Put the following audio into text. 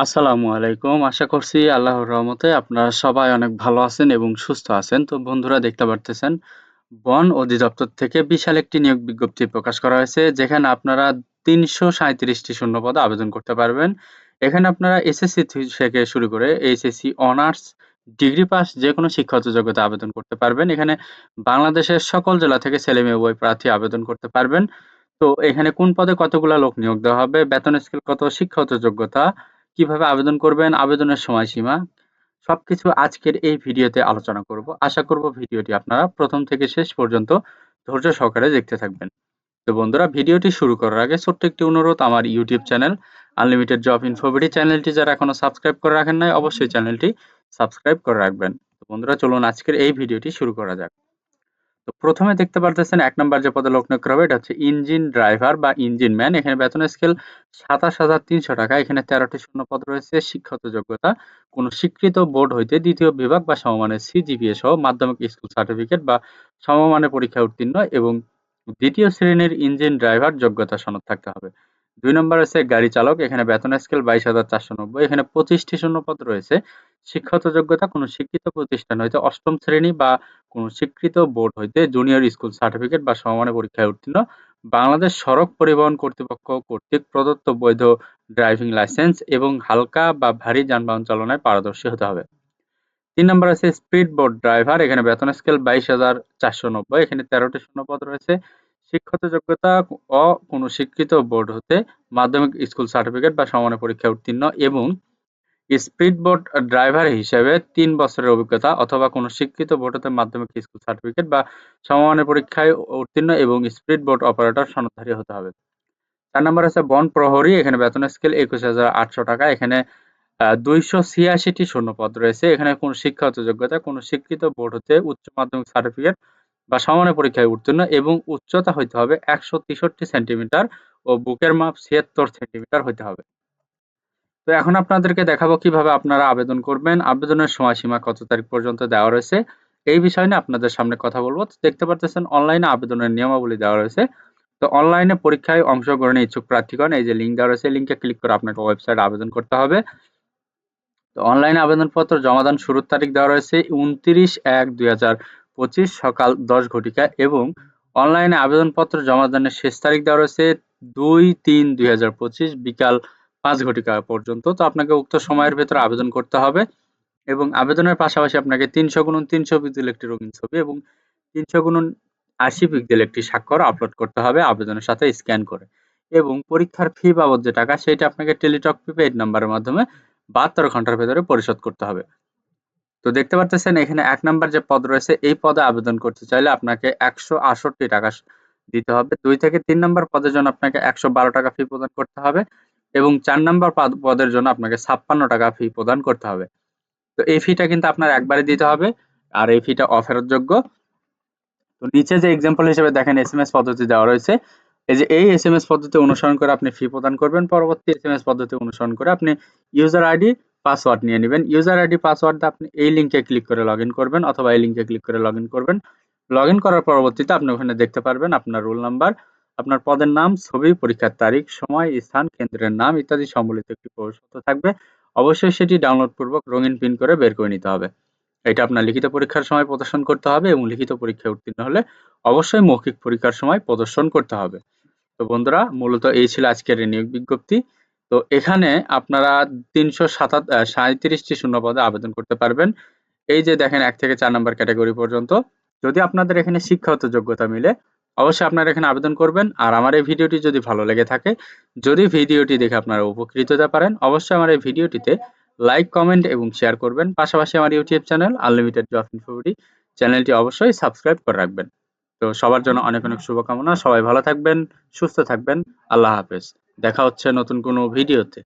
আসসালামু আলাইকুম। আশা করছি আল্লাহর রহমতে আপনারা সবাই অনেক ভালো আছেন এবং সুস্থ আছেন। তো বন্ধুরা দেখতে পারতেছেন বন অধিদপ্তর থেকে বিশাল একটি নিয়োগ বিজ্ঞপ্তি প্রকাশ করা হয়েছে যেখানে আপনারা ৩৩৭ টি শূন্যপদে আবেদন করতে পারবেন। এখানে আপনারা এসএসসি থেকে শুরু করে এইচএসসি, অনার্স, ডিগ্রি পাস যেকোনো শিক্ষাগত যোগ্যতা আবেদন করতে পারবেন। এখানে বাংলাদেশের সকল জেলা থেকে ছেলে-মেয়ে উভয় প্রার্থী আবেদন করতে পারবেন। তো এখানে কোন পদে কতগুলা লোক নিয়োগ দেওয়া হবে, বেতন স্কেল কত, শিক্ষাগত যোগ্যতা, কীভাবে আবেদন করবেন, আবেদনের সময়সীমা সবকিছু আজকের এই ভিডিওতে আলোচনা করব। আশা করব ভিডিওটি আপনারা প্রথম থেকে শেষ পর্যন্ত ধৈর্য সহকারে দেখতে থাকবেন। তো বন্ধুরা ভিডিওটি শুরু করার আগে ছোট্ট একটি অনুরোধ আমার YouTube channel unlimited job InfoBD চ্যানেলটি যারা এখনও সাবস্ক্রাইব করে রাখেন নাই অবশ্যই চ্যানেলটি সাবস্ক্রাইব করে রাখবেন। তো বন্ধুরা চলুন আজকের এই ভিডিওটি শুরু করা যাক। প্রথমে দেখতে পারতেছেন এক নম্বর যে পদে লোক নিয়োগ করা হবে, এটা হচ্ছে ইঞ্জিন ড্রাইভার বা ইঞ্জিন ম্যান। এখানে বেতন স্কেল সাতাশ হাজার তিনশো টাকা। এখানে তেরোটি শূন্য পদ রয়েছে, শিক্ষাগত যোগ্যতা। কোন স্বীকৃত বোর্ড হইতে দ্বিতীয় বিভাগ বা সমমানের সিজিপিএ সহ মাধ্যমিক স্কুল সার্টিফিকেট বা সমমানের পরীক্ষা উত্তীর্ণ এবং দ্বিতীয় শ্রেণির ইঞ্জিন ড্রাইভার যোগ্যতা সনদ থাকতে হবে। দুই নম্বর আছে গাড়ি চালক। এখানে বেতন স্কেল বাইশ হাজার চারশো নব্বই। এখানে পঁচিশটি শূন্যপদ রয়েছে। শিক্ষাগত যোগ্যতা কোনো শিক্ষিত প্রতিষ্ঠান হইতে অষ্টম শ্রেণি বা কোনো স্বীকৃত বোর্ড হইতে জুনিয়র স্কুল সার্টিফিকেট বা সমমানের পরীক্ষায় উত্তীর্ণ। বাংলাদেশ সড়ক পরিবহন কর্তৃপক্ষ কর্তৃক প্রদত্ত বৈধ ড্রাইভিং লাইসেন্স এবং হালকা বা ভারী যানবাহন চালনায় পারদর্শী হতে হবে। তিন নম্বর আছে স্পিড বোর্ড ড্রাইভার এখানে বেতন স্কেল বাইশ হাজার চারশো নব্বই, এখানে তেরোটি শূন্যপদ রয়েছে। শিক্ষাগত যোগ্যতা অ কোনো স্বীকৃত বোর্ড হতে মাধ্যমিক স্কুল সার্টিফিকেট বা সমানের পরীক্ষায় উত্তীর্ণ এবং স্পিড বোট ড্রাইভার হিসেবে তিন বছরের অভিজ্ঞতা অথবা কোনো স্বীকৃত বোট হতে মাধ্যমিক স্কুল সার্টিফিকেট বা সমমানের পরীক্ষায় উত্তীর্ণ এবং স্পিড বোট অপারেটর সনদধারী হতে হবে। চার নম্বর আছে বন প্রহরী, এখানে বেতন স্কেল একুশ হাজার আটশো টাকা, এখানে দুইশো ছিয়াশিটি শূন্যপদ রয়েছে, এখানে কোনো শিক্ষাগত যোগ্যতা, কোনো স্বীকৃত বোর্ড হতে উচ্চ মাধ্যমিক সার্টিফিকেট বা সমানের পরীক্ষায় উত্তীর্ণ এবং উচ্চতা হইতে হবে একশো তেষট্টি সেন্টিমিটার ও বুকের মাপ ছিয়াত্তর সেন্টিমিটার হইতে হবে। তো এখন আপনাদেরকে দেখাবো কীভাবে আপনারা আবেদন করবেন, আবেদনের সময়সীমা কত তারিখ পর্যন্ত দেওয়া রয়েছে। এই বিষয় নিয়ে আপনাদের সামনে কথা বলব। দেখতে পারতেছেন অনলাইনে আবেদনের নিয়মাবলী দেওয়া রয়েছে। তো অনলাইনে পরীক্ষায় অংশগ্রহণে ইচ্ছুক প্রার্থীগণ, এই যে লিঙ্ক দেওয়া রয়েছে লিঙ্কে ক্লিক করে আপনাকে ওয়েবসাইট আবেদন করতে হবে। তো অনলাইনে আবেদনপত্র জমাদান শুরুর তারিখ দেওয়া রয়েছে উনত্রিশ এক দুই পঁচিশ সকাল দশ ঘটিকা এবং অনলাইনে আবেদনপত্র জমাদানের শেষ তারিখ দেওয়া রয়েছে দুই তিন দুই বিকাল পাঁচ ঘটিকা পর্যন্ত। তো আপনাকে উক্ত সময়ের ভেতরে আবেদন করতে হবে এবং আবেদনের পাশাপাশি আপনাকে তিনশো গুণন তিনশো পিক্সেল একটি রঙিন ছবি এবং তিনশো গুণন আশি পিক্সেল একটি স্বাক্ষর আপলোড করতে হবে আবেদনের সাথে স্ক্যান করে। এবং পরীক্ষার ফি বাবদ যে টাকা, সেটা আপনাকে টেলিটক প্রিপেড নাম্বারের মাধ্যমে বাহাত্তর ঘণ্টার ভেতরে পরিশোধ করতে হবে। তো দেখতে পাচ্ছেন এখানে এক নাম্বার যে পদ রয়েছে, এই পদে আবেদন করতে চাইলে আপনাকে একশো আষট্টি টাকা দিতে হবে। দুই থেকে তিন নম্বর পদের জন্য আপনাকে একশো বারো টাকা ফি প্রদান করতে হবে। এবং চার নাম্বার পদের জন্য আপনাকে ছাপ্পান্ন টাকা ফি প্রদান করতে হবে। তো এই ফিটা কিন্তু আপনার একবারে দিতে হবে, আর এই ফিটা অফেরতযোগ্য। তো নিচে যে এক্সাম্পল হিসেবে দেখেন এস এম এস পদ্ধতি দেওয়া রয়েছে, এই যে এই এস এম এস পদ্ধতি অনুসরণ করে আপনি ফি প্রদান করবেন, পরবর্তী এস এম এস পদ্ধতি অনুসরণ করে আপনি ইউজার আইডি পাসওয়ার্ড নিয়ে নেবেন। ইউজার আইডি পাসওয়ার্ড আপনি এই লিঙ্কে ক্লিক করে লগ করবেন, অথবা এই লিঙ্কে ক্লিক করে লগ করবেন। লগ করার পরবর্তীতে আপনি ওখানে দেখতে পারবেন আপনার রোল নাম্বার আপনার পদের নাম, ছবি, পরীক্ষার তারিখ, সময়, স্থান, কেন্দ্রের নাম ইত্যাদি সম্বলিত একটি প্রবেশপত্র থাকবে। অবশ্যই সেটি ডাউনলোড পূর্বক রঙিন প্রিন্ট করে বের করে নিতে হবে। এটা আপনার লিখিত পরীক্ষার সময় প্রদর্শন করতে হবে এবং লিখিত পরীক্ষায় উত্তীর্ণ হলে অবশ্যই মৌখিক পরীক্ষার সময় প্রদর্শন করতে হবে। তো বন্ধুরা, মূলত এই ছিল আজকের নিয়োগ বিজ্ঞপ্তি। তো এখানে আপনারা তিনশো সাতাত সাঁত্রিশটি শূন্য পদে আবেদন করতে পারবেন। এই যে দেখেন, এক থেকে চার নম্বর ক্যাটাগরি পর্যন্ত। যদি আপনাদের এখানে শিক্ষাগত যোগ্যতা মিলে অবশ্যই আপনারা এখানে আবেদন করবেন। আর আমার এই ভিডিওটি যদি ভালো লেগে থাকে, যদি ভিডিওটি দেখে আপনারা উপকৃত হতে পারেন, অবশ্যই আমার এই ভিডিওটিতে লাইক, কমেন্ট এবং শেয়ার করবেন। পাশাপাশি আমার YouTube channel unlimited job InfoBD চ্যানেলটি অবশ্যই সাবস্ক্রাইব করে রাখবেন। তো সবার জন্য অনেক অনেক শুভকামনা। সবাই ভালো থাকবেন, সুস্থ থাকবেন। আল্লাহ হাফেজ। দেখা হচ্ছে নতুন কোনো ভিডিওতে।